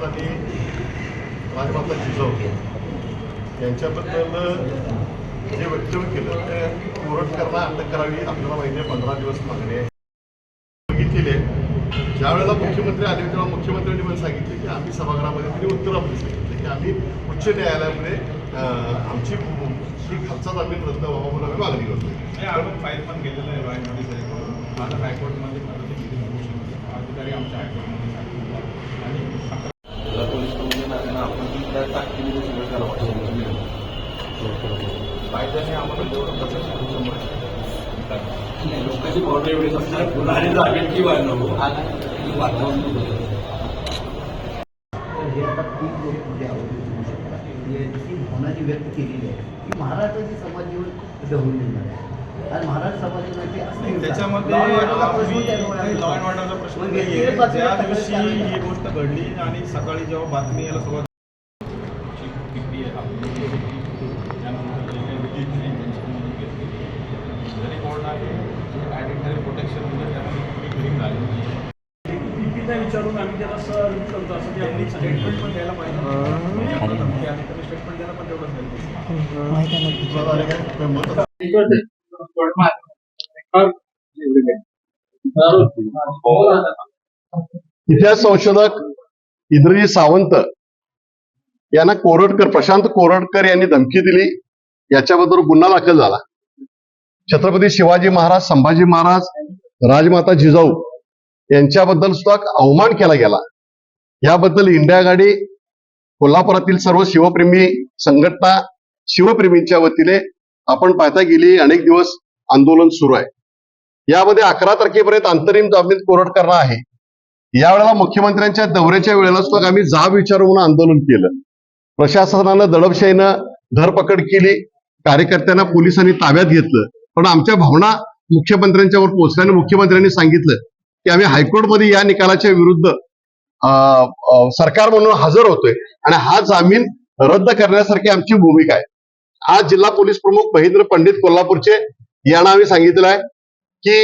प्रसाद आणि राजमाता जिजाऊ यांच्याबद्दल जे वक्तव्य केलं ते कोरटकरला अटक करावी आपल्याला माहिती आहे पंधरा दिवस मागणी आहे. बघितलेली ज्या वेळेला मुख्यमंत्री आले तेव्हा मुख्यमंत्र्यांनी मला सांगितले की आम्ही सभागृहामध्ये त्यांनी उत्तर सांगितले सांगितलं की आम्ही उच्च न्यायालयामध्ये आमची ही खालचा जामीन रद्द व्हावा म्हणून आम्ही मागणी करतो नाही, फाईल पण केलेलं आहे नोटीस आहे आता हायकोर्टमध्ये अधिकारी आमच्या हायकोर्टमध्ये आणि अकरा जिल्हा पोलीस प्रमुखांना आपण ती त्या ताकदीने सगळं करावं असं आमचं विनंती. कायद्याने आम्हाला जेवढं प्रशासन शंभर टक्के करा. लोकांची पावडर एवढी असणार गुन्हाने जागेची वाढणं वातावरण तर हे आता तीन लोक म्हणजे होऊ शकतात याची भावना जी व्यक्त केलेली आहे की महाराष्ट्राची समाज जीवन खूप निघणार आहे आणि महाराष्ट्र समाजामध्ये त्याच्यामध्ये प्रश्न लॉ अँड ऑर्डरचा प्रश्न दिवशी ही गोष्ट घडली आणि सकाळी जेव्हा बातमी याला सुरुवात प्रोटेक्शन म्हणजे त्यामध्ये नाही पीपीचा विचारून आम्ही त्याला सर करतो असं ते त्यांनी आम्ही स्टेटमेंट पण द्यायला पाहिजे त्यांनी स्टेटमेंट द्यायला पण तेवढंच गरजेचं आहे. तुझं झालं काय? काय मत आहे? इतिहास संशोधक इंद्रजीत सावंत यांना कोरटकर प्रशांत कोरटकर यांनी धमकी दिली याच्याबद्दल गुन्हा दाखल झाला छत्रपती शिवाजी महाराज संभाजी महाराज राजमाता जिजाऊ यांच्याबद्दल सुद्धा अवमान केला गेला. याबद्दल इंडिया गाडी कोल्हापुरातील सर्व शिवप्रेमी संघटना शिवप्रेमींच्या वतीने आपण पाहता गेली अनेक दिवस आंदोलन सुरू आहे. यामध्ये अकरा तारखेपर्यंत अंतरिम जामीन कोरट करणं आहे. यावेळेला मुख्यमंत्र्यांच्या दौऱ्याच्या वेळेला सुद्धा आम्ही जाब विचारून आंदोलन केलं. प्रशासनानं दडपशाहीनं धरपकड केली कार्यकर्त्यांना पोलिसांनी ताब्यात घेतलं. पण आमच्या भावना मुख्यमंत्र्यांच्यावर पोहोचल्याने मुख्यमंत्र्यांनी सांगितलं की आम्ही हायकोर्टमध्ये या निकालाच्या विरुद्ध सरकार म्हणून हजर होतोय. आणि हा जामीन रद्द करण्यासारखी आमची भूमिका आहे. आज जिल्हा पोलीस प्रमुख महेंद्र पंडित कोल्हापूरचे यांना आम्ही सांगितलं आहे की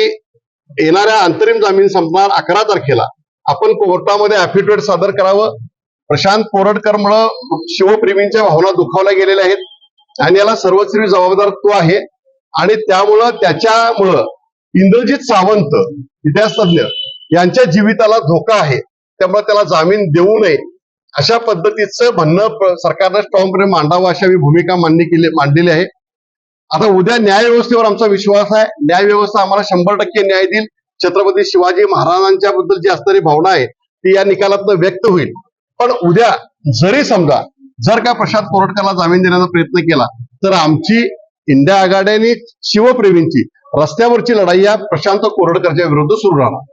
येणाऱ्या अंतरिम जामीन संपणार अकरा तारखेला. आपण कोर्टामध्ये अफिडेव्हिट सादर करावं. प्रशांत कोरटकरमुळं शिवप्रेमींच्या भावना दुखावल्या गेलेल्या आहेत. आणि याला सर्वस्वी जबाबदार तो आहे. आणि त्यामुळं त्याच्यामुळं इंद्रजित सावंत इतिहासतज्ञ यांच्या जीविताला धोका आहे. त्यामुळे त्याला जामीन देऊ नये. अशा पद्धतीचं म्हणणं सरकारनं स्ट्रॉंगपणे मांडावं अशा मी भूमिका मांडणी केली मांडलेली आहे. आता उद्या न्याय व्यवस्थेवर आमचा विश्वास आहे. न्याय व्यवस्था आम्हाला शंभर टक्के न्याय देईल. छत्रपती शिवाजी महाराजांच्या बद्दल जी असणारी भावना आहे ती या निकालातनं व्यक्त होईल. पण उद्या जरी समजा जर का प्रशांत कोरटकरला जामीन देण्याचा प्रयत्न केला तर आमची इंडिया आघाडीने शिवप्रेमींची रस्त्यावरची लढाई या प्रशांत कोरडकरच्या विरुद्ध सुरू राहणार.